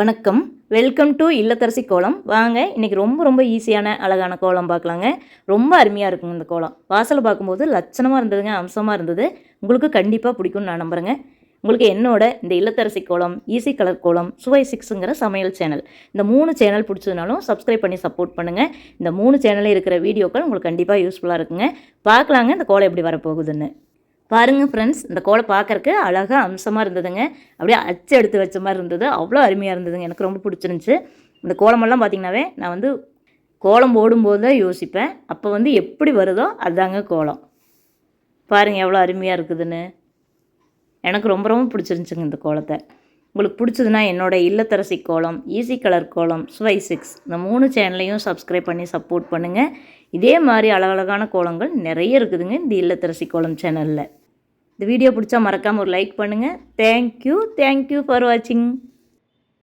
வணக்கம். Welcome to இல்லத்தரசி கோலம். வாங்க இன்றைக்கி ரொம்ப ரொம்ப ஈஸியான அழகான கோலம் பார்க்கலாங்க. ரொம்ப அருமையாக இருக்குங்க இந்த கோலம். வாசலை பார்க்கும்போது லட்சணமாக இருந்ததுங்க அம்சமாக இருந்தது. உங்களுக்கு கண்டிப்பாக பிடிக்கும்னு நான் நம்புகிறேங்க உங்களுக்கு என்னோட இந்த இல்லத்தரசி கோலம் ஈஸி கலர் கோலம் சுவை சிக்ஸுங்கிற சமையல் சேனல் இந்த மூணு சேனல் பிடிச்சதுனாலும் சப்ஸ்கிரைப் பண்ணி சப்போர்ட் பண்ணுங்கள் இந்த மூணு சேனலில் இருக்கிற வீடியோக்கள் உங்களுக்கு கண்டிப்பாக யூஸ்ஃபுல்லாக இருக்குங்க. பார்க்கலாங்க இந்த கோலம் எப்படி வரப்போகுதுன்னு. பாருங்கள் ஃப்ரெண்ட்ஸ் இந்த கோலம் பார்க்கறக்கு அழகாக அம்சமாக இருந்ததுங்க. அப்படியே அச்சு எடுத்து வச்ச மாதிரி இருந்தது. அவ்வளோ அருமையாக இருந்ததுங்க. எனக்கு ரொம்ப பிடிச்சிருந்துச்சு. இந்த கோலமெல்லாம் பார்த்திங்கனாவே நான் வந்து கோலம் போடும்போது தான் யோசிப்பேன். அப்போ வந்து எப்படி வருதோ அதுதாங்க கோலம். பாருங்கள் எவ்வளோ அருமையாக இருக்குதுன்னு. எனக்கு ரொம்ப ரொம்ப பிடிச்சிருந்துச்சுங்க இந்த கோலத்தை. உங்களுக்கு பிடிச்சதுன்னா என்னோட இல்லத்தரசி கோலம் ஈஸி கலர் கோலம் ஸ்வை சிக்ஸ் இந்த மூணு சேனலையும் சப்ஸ்கிரைப் பண்ணி சப்போர்ட் பண்ணுங்கள் இதே மாதிரி அழகழகான கோலங்கள் நிறைய இருக்குதுங்க இந்த இல்லத்தரசி கோலம் சேனலில். இந்த வீடியோ பிடிச்சா மறக்காமல் ஒரு லைக் பண்ணுங்கள் தேங்க்யூ தேங்க்யூ ஃபார் வாட்சிங்